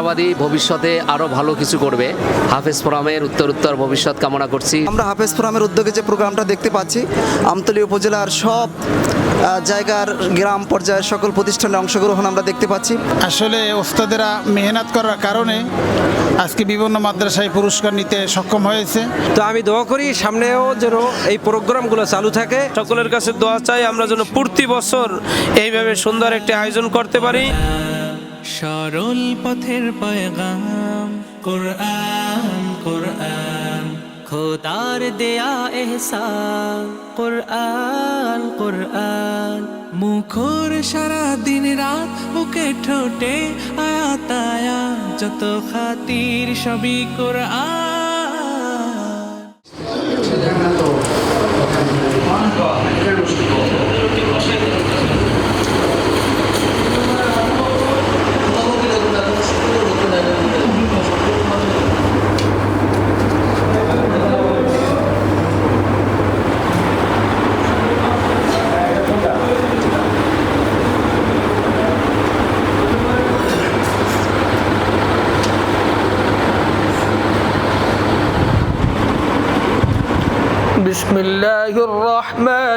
আশাবাদী ভবিষ্যতে আরও ভালো কিছু করবে। হাফেজ ফোরামের উত্তর উত্তর ভবিষ্যৎ কামনা করছি। আমরা হাফেজ ফোরামের উদ্যোগে যে প্রোগ্রামটা দেখতে পাচ্ছি আমতলী উপজেলার সব জায়গার গ্রাম পর্যায়ের সকল প্রতিষ্ঠানে অংশগ্রহণ আমরা দেখতে পাচ্ছি। আসলে ওস্তাদেরা মেহনত করার কারণে আজকে বিভিন্ন মাদ্রাসায় পুরস্কার নিতে সক্ষম হয়েছে। তো আমি দোয়া করি সামনেও যেন এই প্রোগ্রামগুলো চালু থাকে। সকলের কাছে দোয়া চাই আমরা যেন প্রতি বছর এইভাবে সুন্দর একটি আয়োজন করতে পারি। সরল পথের পয়গাম। কোরআন কোরআন, খোদার দেয়া এহসা কোরআন কোরআন, মুখর সারা দিন রাত বুকে ঠোঁটে আয়াতায়া যত খাতির সবই কোরআন।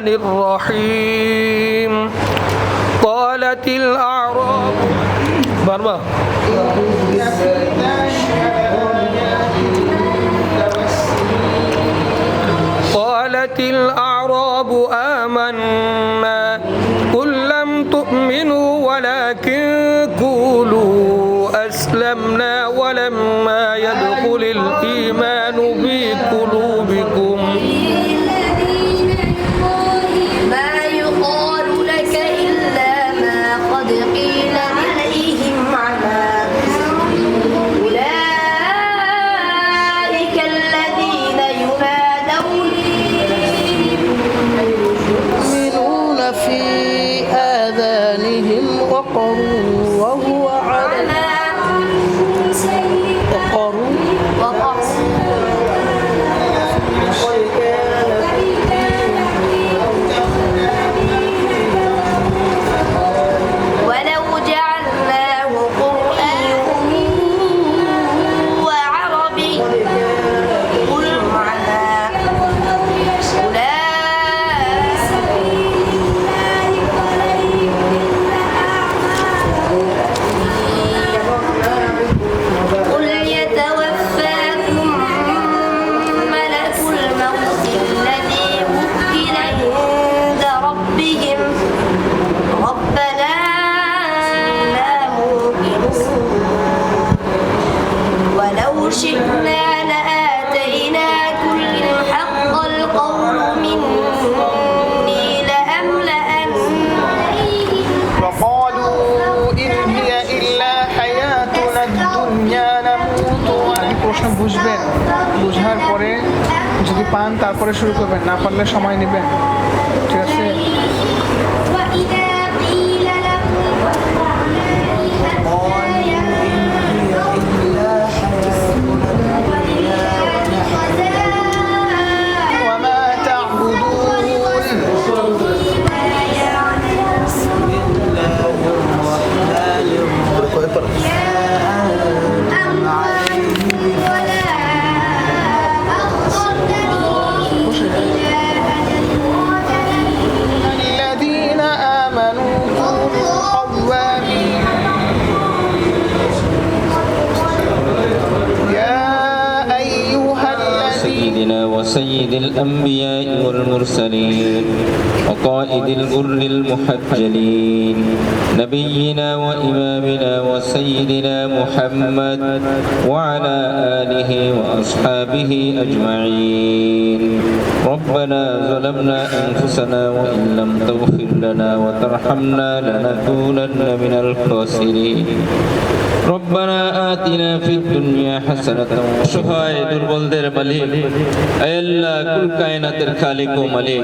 الرحمن الرحيم. قالت الأعراب بربا قالت الأعراب বুঝবেন বুঝার পরে যদি পান তারপরে শুরু করবেন না পারলে সময় নেবেন। ঠিক আছে? الأنبياء والمرسلين وقائد الغر المحجلين نبينا محمد وعلى آله وأصحابه أجمعين ربنا ظلمنا أنفسنا وإن لم تغفر لنا وترحمنا لنكونن من الخاسرين ربنا آتنا في الدنيا حسنة সহায় দুর্বলদের মালিক আয় আল্লাহ কুল কায়নাতের খালিক ও মালিক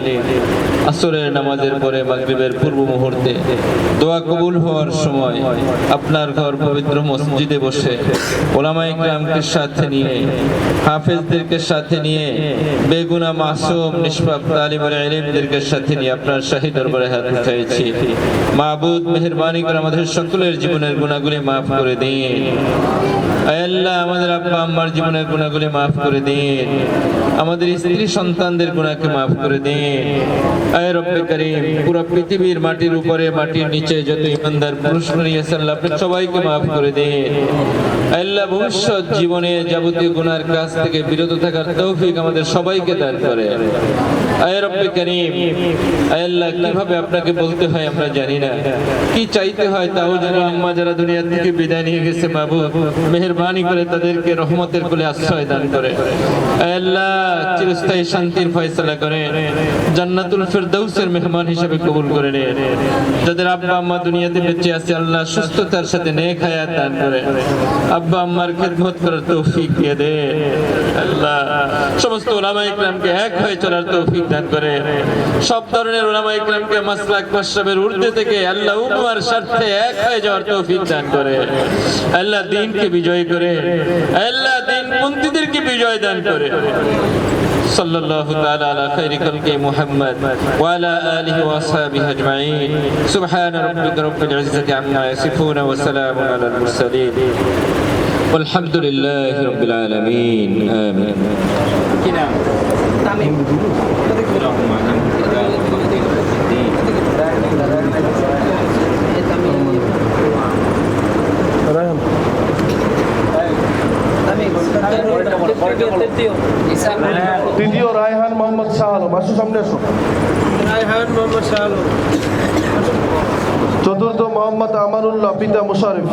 আসরের নামাজের পরে মাগরিবের পূর্ব মুহূর্তে দোয়া কবুল হওয়ার সময় আপনার ঘর পবিত্র মসজিদে বসে ওলামায়ে কেরামকে সাথে নিয়ে, হাফেজদেরকে সাথে নিয়ে, বেগুনা মাসুম, নিষ্পাপ তালিমের ইলমদেরকে সাথে নিয়ে আপনার শাহী দরবারে হাত উঠাইছি। মাহবুদ মেহেরবানি করে আমাদের সকলের জীবনের গুণাগুলি মাফ করে দিন। আল্লাহ, আমাদের আব্বা আম্মার জীবনের গুণাগুলি মাফ করে দিন। আমাদের স্ত্রী সন্তানদের গুণাকে মাফ করে দিন। আয় রব্বে করিম, পুরো পৃথিবীর মাটির উপরে, মাটির নিচে যত ইমানদার পুরুষ রয়েছে আল্লাহ আপনি সবাইকে মাফ করে দিন। আল্লাহ ভবিষ্যৎ জীবনে যাবতীয় গুনার থেকে বিরত থাকার তৌফিক আমাদের সবাইকে দান করে। কীভাবে আপনাকে বলতে হয় আমরা জানি না। কি চাইতে হয় তাও আম্মা যারা থেকে বিদায় নিয়ে গেছে বাবু মেহেরবানি করে তাদেরকে রহমতের কোলে আশ্রয় দান করে। চিরস্থায়ী শান্তির ফয়সালা করে, জান্নাতুল ফেরদাউসের মেহমান হিসেবে কবুল করে নেন যাদের আব্বা আম্মা দুনিয়াতে বেঁচে আছে, আল্লাহ সুস্থতার সাথে নেক হায়াত দান করে। আব্বা আম্মার খেদমত করার তৌফিক দিয়ে দে। আল্লাহ, সমস্ত ওলামা ইকরামকে এক হয়ে চলার তৌফিক দান করে। সব ধরনের ওলামা ইকরামকে মাসলাক মাসরাবের ঊর্ধ্বে থেকে আল্লাহ উম্মার স্বার্থে এক হয়ে যাওয়ার তৌফিক দান করে। আল্লাহ দিনকে বিজয় করে। আল্লাহ দিন পন্থীদেরকে বিজয় দান করে। صلى الله تعالى على خير خلق محمد وعلى آله وأصحابه أجمعين. سبحان ربك رب العزة عما يصفون وسلام على المرسلين. والحمد لله رب العالمين. آمين. তৃতীয় রায়হান মোহাম্মদ শাহ আলম আসো সামনে আসো। চতুর্থ মোহাম্মদ আমানুল্লাহ পিতা মুশারিফ।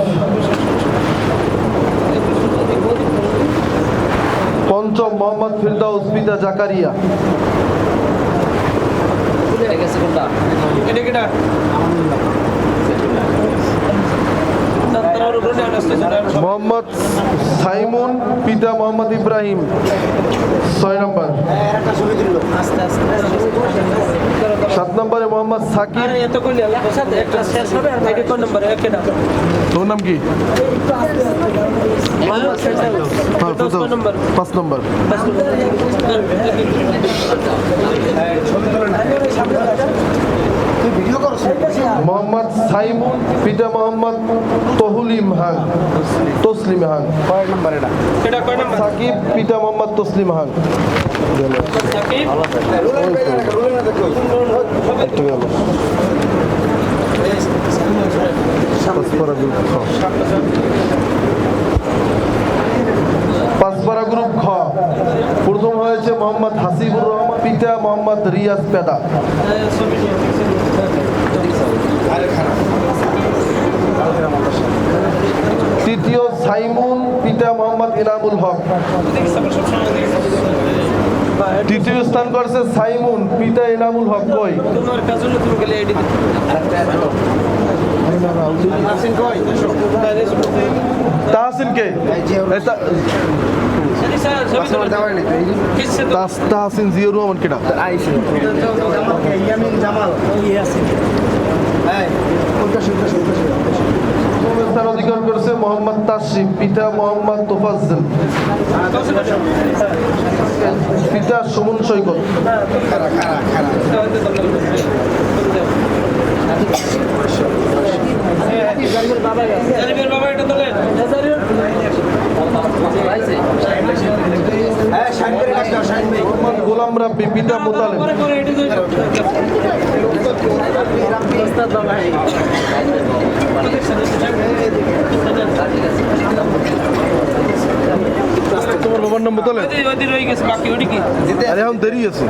পঞ্চম মোহাম্মদ ফিরদাউস পিতা জাকারিয়া। মোহাম্মদ সাইমুন পিতা মোহাম্মদ ইব্রাহিম। ছয় নম্বর। সাত নম্বরে মোহাম্মদ সাকিব। তোর নাম কি? হ্যাঁ, পাঁচ নম্বর। মোহাম্মদ সাইমুন পিতা মোহাম্মদ তহুলিম হাং তসলিম হাং সাকিব পিতা মোহাম্মদ তসলিম একটু গেল। পাঁচপাড়া গ্রুপ খ। প্রথম হয়েছে মোহাম্মদ হাসিবুর রহমান। পিতা মোহাম্মদ রিয়াজ পেদা। তৃতীয় সাইমুন পিতা মোহাম্মদ ইনামুল হক। তৃতীয় স্থান করছে সাইমুন, পিতা ইনামুল হক কই? তাহসিন কে? তাহসিন জিয়র রহমান কেটা প্রথম স্থান অধিকার করেছে মোহাম্মদ তাসিম পিতা মোহাম্মদ তোফাজ্জল। পিতা সুমন সৈকত। গোলাম রাব্বি পিতা মোতালেব। তোমার বাবার নম্বর তোলে আরে এখন দেরি আছে।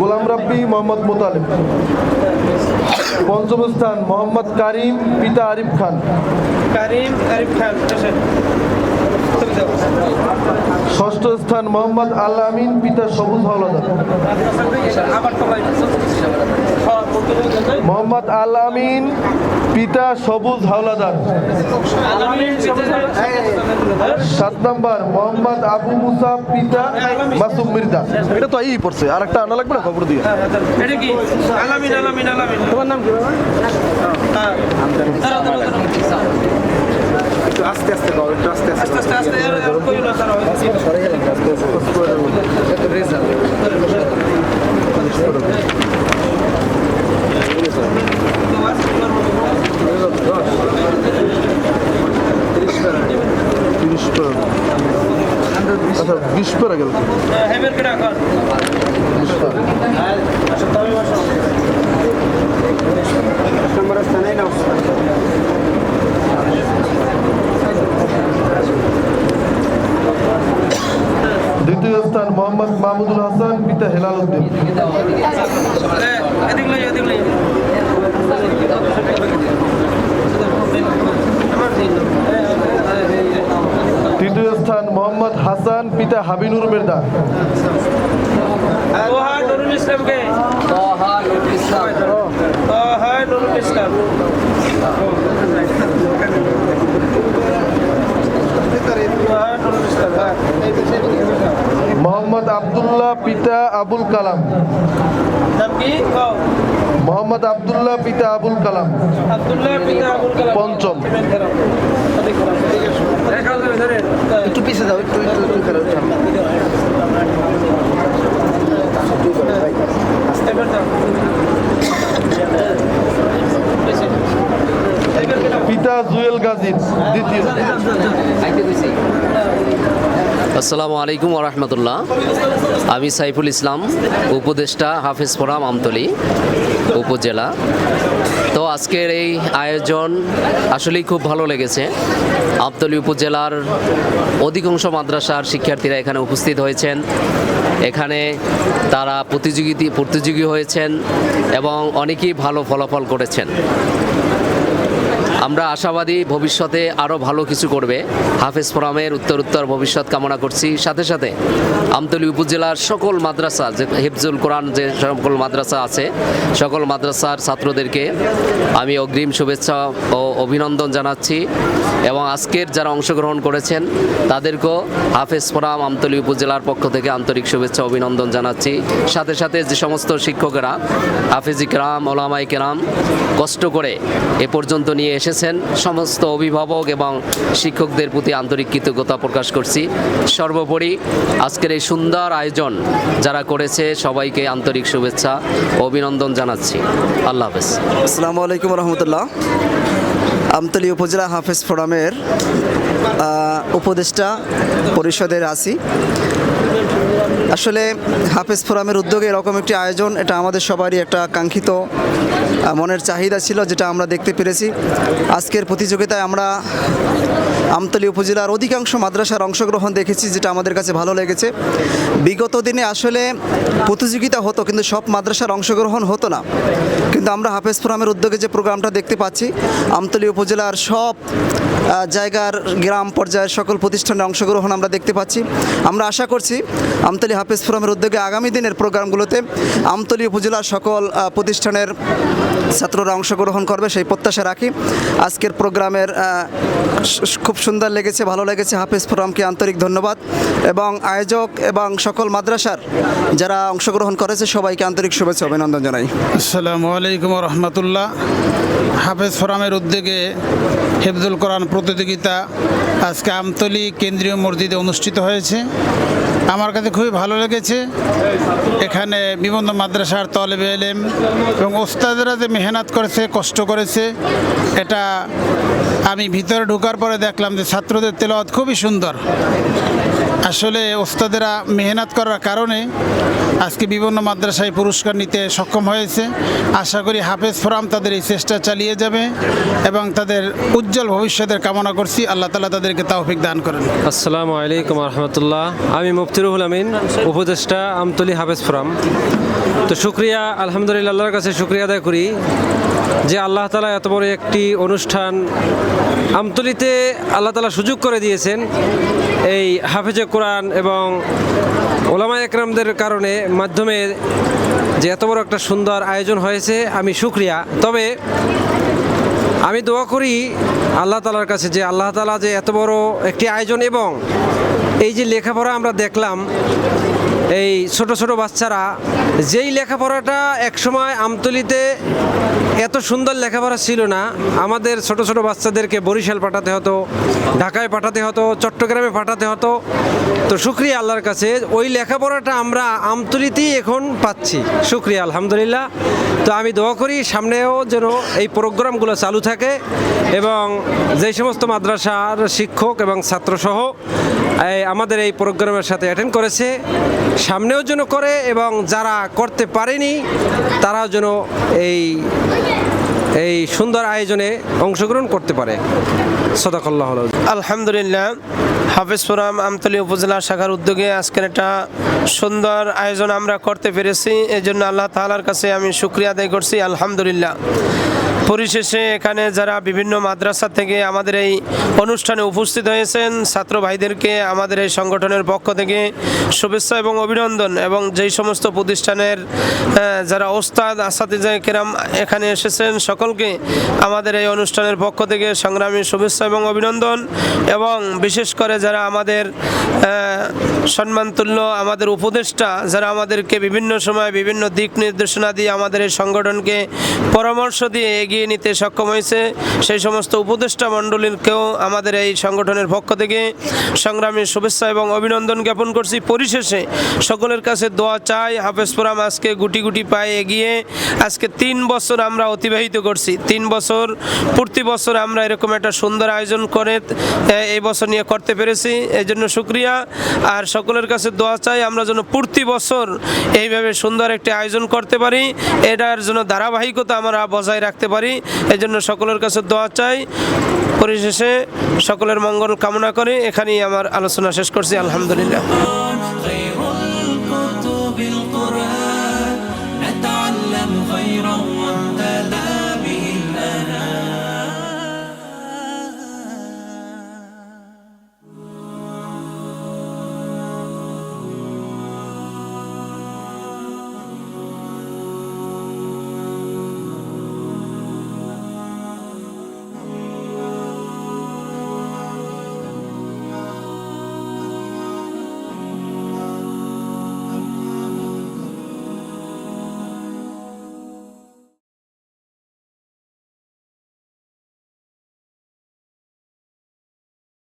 গোলাম রাব্বি মোহাম্মদ মোতালেব। পঞ্চম স্থান মোহাম্মদ কারিম পিতা আরিফ খান। কারিম আরিফ খান ষষ্ঠ স্থান মোহাম্মদ আল আমিন পিতা সবুজ হাওলাদার। মোহাম্মদ আল আমিন পিতা সবুজ হাওলাদার। সাত নম্বর মোহাম্মদ আবু মুসা পিতা মাসুম মির্জা। এটা তো এই পড়ছে আর একটা আনা লাগবে না খবর দিয়ে? এটা কি? আলামিন আলামিন আলামিন তোমার নাম কি? বাবা আস্তে আস্তে আস্তে আস্তে আস্তে কইও না তারা তিরিশ পর আচ্ছা বিশ পরে গেল। বিশ পর দ্বিতীয় স্থান মোহাম্মদ মাহমুদুল হাসান পিতা হেলাল উদ্দিন। তৃতীয় স্থান মোহাম্মদ হাসান পিতা হাবিনুর নুরুল ইসলামকে। ইসলাম ওহা নুরুল ইসলাম হ্যাঁ মোহাম্মদ আবদুল্লাহ পিতা আবুল কালাম। মোহাম্মদ আবদুল্লাহ পিতা আবুল কালাম। পঞ্চম। একটু পিছিয়ে যাও একটু একটু পিতা জুয়েল গাজী দ্বিতীয়। আসসালামু আলাইকুম রহমতুল্লাহ। আমি সাইফুল ইসলাম, উপদেষ্টা হাফেজ ফোরাম আমতলি উপজেলা। তো আজকের এই আয়োজন আসলেই খুব ভালো লেগেছে। আমতলি উপজেলার অধিকাংশ মাদ্রাসার শিক্ষার্থীরা এখানে উপস্থিত হয়েছেন। এখানে তারা প্রতিযোগিতা প্রতিযোগী হয়েছেন এবং অনেকেই ভালো ফলাফল করেছেন। আমরা আশাবাদী ভবিষ্যতে আরও ভালো কিছু করবে। হাফেজ ফোরামের উত্তর উত্তর ভবিষ্যৎ কামনা করছি। সাথে সাথে আমতলী উপজেলার সকল মাদ্রাসা, যে হিফজুল কোরআন যে সকল মাদ্রাসা আছে, সকল মাদ্রাসার ছাত্রদেরকে আমি অগ্রিম শুভেচ্ছা ও অভিনন্দন জানাচ্ছি এবং আজকের যারা অংশগ্রহণ করেছেন, তাদেরকেও হাফেজ ফোরাম আমতলী উপজেলার পক্ষ থেকে আন্তরিক শুভেচ্ছা, অভিনন্দন জানাচ্ছি। সাথে সাথে যে সমস্ত শিক্ষকেরা, হাফেজি কেরাম ওলামাই কেরাম কষ্ট করে এ পর্যন্ত নিয়ে এসেছেন সমস্ত অভিভাবক এবং শিক্ষকদের প্রতি আন্তরিক কৃতজ্ঞতা প্রকাশ করছি। সর্বোপরি আজকের এই সুন্দর আয়োজন যারা করেছে, সবাইকে আন্তরিক শুভেচ্ছা অভিনন্দন জানাচ্ছি। আল্লাহ হাফেজ। আসসালামু আলাইকুম রহমতুল্লাহ। আমতলী উপজেলা হাফেজ ফোরামের উপদেষ্টা পরিষদের আছি। আসলে হাফেজ ফোরামের উদ্যোগে এরকম একটি আয়োজন, এটা আমাদের সবারই একটা কাঙ্ক্ষিত মনের চাহিদা ছিল, যেটা আমরা দেখতে পেরেছি। আজকের প্রতিযোগিতায় আমরা আমতলী উপজেলার অধিকাংশ মাদ্রাসার অংশগ্রহণ দেখেছি, যেটা আমাদের কাছে ভালো লেগেছে। বিগত দিনে আসলে প্রতিযোগিতা হতো, কিন্তু সব মাদ্রাসার অংশগ্রহণ হতো না। কিন্তু আমরা হাফেজ ফোরামের উদ্যোগে যে প্রোগ্রামটা দেখতে পাচ্ছি, আমতলী উপজেলার সব জায়গার গ্রাম পর্যায়ের সকল প্রতিষ্ঠানে অংশগ্রহণ আমরা দেখতে পাচ্ছি। আমরা আশা করছি আমতলি হাফেজ ফোরামের উদ্যোগে আগামী দিনের প্রোগ্রামগুলোতে আমতলী উপজেলার সকল প্রতিষ্ঠানের ছাত্ররা অংশগ্রহণ করবে, সেই প্রত্যাশা রাখি। আজকের প্রোগ্রামের খুব সুন্দর লেগেছে, ভালো লেগেছে। হাফেজ ফোরামকে আন্তরিক ধন্যবাদ এবং আয়োজক এবং সকল মাদ্রাসার যারা অংশগ্রহণ করেছে, সবাইকে আন্তরিক শুভেচ্ছা অভিনন্দন জানাই। আসসালামু আলাইকুম রহমতুল্লাহ। হাফেজ ফোরামের উদ্যোগে হেফজুল কোরআন প্রতিযোগিতা আজকে আমতলি কেন্দ্রীয় মসজিদে অনুষ্ঠিত হয়েছে। আমার কাছে খুবই ভালো লেগেছে। এখানে বিভিন্ন মাদ্রাসার তলেবে এলেম এবং ওস্তাদেরা যে মেহনত করেছে, কষ্ট করেছে, এটা আমি ভিতরে ঢোকার পরে দেখলাম যে ছাত্রদের তেলাওয়াত খুবই সুন্দর। আসলে ওস্তাদেরা মেহনত করার কারণে আজকে বিভিন্ন মাদ্রাসায় পুরস্কার নিতে সক্ষম হয়েছে। আশা করি হাফেজ ফোরাম তাদের এই চেষ্টা চালিয়ে যাবে এবং তাদের উজ্জ্বল ভবিষ্যতের কামনা করছি। আল্লাহ তালা তাদেরকে তাওফিক দান করেন। আসসালামু আলাইকুম রহমতুল্লাহ। আমি মুফতিরুল আমিন, উপদেষ্টা আমতলি হাফেজ ফোরাম। তো শুক্রিয়া, আলহামদুলিল্লাহ, আল্লাহর কাছে শুক্রিয়া আদায় করি যে আল্লাহ তালা এত বড় একটি অনুষ্ঠান আমতলিতে আল্লাহ তালা সুযোগ করে দিয়েছেন। এই হাফেজে কোরআন এবং ওলামা একরামদের কারণে মাধ্যমে যে এত বড় একটা সুন্দর আয়োজন হয়েছে, আমি সুক্রিয়া তবে আমি দোয়া করি আল্লাহ তালার কাছে যে আল্লাহ তালা যে এত বড় একটি আয়োজন এবং এই যে লেখাপড়া আমরা দেখলাম, এই ছোট ছোট বাচ্চারা যেই লেখাপড়াটা একসময় আমতলিতে এত সুন্দর লেখাপড়া ছিল না, আমাদের ছোট ছোট বাচ্চাদেরকে বরিশাল পাঠাতে হতো, ঢাকায় পাঠাতে হতো, চট্টগ্রামে পাঠাতে হতো। তো শুক্রিয়া আল্লাহর কাছে, ওই লেখাপড়াটা আমরা আমতলিতেই এখন পাচ্ছি। শুক্রিয়া, আলহামদুলিল্লাহ। তো আমি দোয়া করি সামনেও যেন এই প্রোগ্রামগুলো চালু থাকে এবং যেই সমস্ত মাদ্রাসার শিক্ষক এবং ছাত্রসহ আমাদের এই প্রোগ্রামের সাথে অ্যাটেন্ড করেছে, সামনেও যেন করে এবং যারা করতে পারেনি, তারাও যেন এই এই সুন্দর আয়োজনে অংশগ্রহণ করতে পারে। সদাকল্লাহ আলহামদুলিল্লাহ, হাফিজ ফোরাম আমতলী উপজেলা শাখার উদ্যোগে আজকের একটা সুন্দর আয়োজন আমরা করতে পেরেছি। এই জন্য আল্লাহ তালার কাছে আমি শুক্রিয়া আদায় করছি। আলহামদুলিল্লাহ। পরিশেষে এখানে যারা বিভিন্ন মাদ্রাসা থেকে আমাদের এই অনুষ্ঠানে উপস্থিত হয়েছেন, ছাত্র ভাইদেরকে আমাদের এই সংগঠনের পক্ষ থেকে শুভেচ্ছা এবং অভিনন্দন। এবং যেই সমস্ত প্রতিষ্ঠানের যারা ওস্তাদ আসাদিজা কেরাম এখানে এসেছেন, সকলকে আমাদের এই অনুষ্ঠানের পক্ষ থেকে সংগ্রামী শুভেচ্ছা এবং অভিনন্দন। এবং বিশেষ করে যারা আমাদের সম্মানতুল্য, আমাদের উপদেষ্টা, যারা আমাদেরকে বিভিন্ন সময় বিভিন্ন দিক নির্দেশনা দিয়ে আমাদের এই সংগঠনকে পরামর্শ দিয়ে এগিয়ে নিতে সক্ষম হয়েছে। সেই সমস্ত উপদেষ্টা মণ্ডলীকেও আমাদের এই সংগঠনের পক্ষ থেকে সংগ্রামী শুভেচ্ছা এবং অভিনন্দন জ্ঞাপন করছি। পরিশেষে সকলের কাছে দোয়া চাই। হাফেজ ফোরাম আজকে গুটি গুটি পায়ে এগিয়ে আজকে তিন বছর আমরা অতিবাহিত করছি। তিন বছর, প্রতি বছর আমরা এরকম একটা সুন্দর আয়োজন করে এই বছর নিয়ে করতে পেরেছি। এই জন্য শুক্রিয়া। আর সকলের কাছে দোয়া চাই আমরা যেন প্রতি বছর এইভাবে সুন্দর একটি আয়োজন করতে পারি। এটার জন্য ধারাবাহিকতা আমরা বজায় রাখতে পারি। এই জন্য সকলের কাছে দোয়া চাই। পরিশেষে সকলের মঙ্গল কামনা করে। এখানেই আমার আলোচনা শেষ করছি। আলহামদুলিল্লাহ।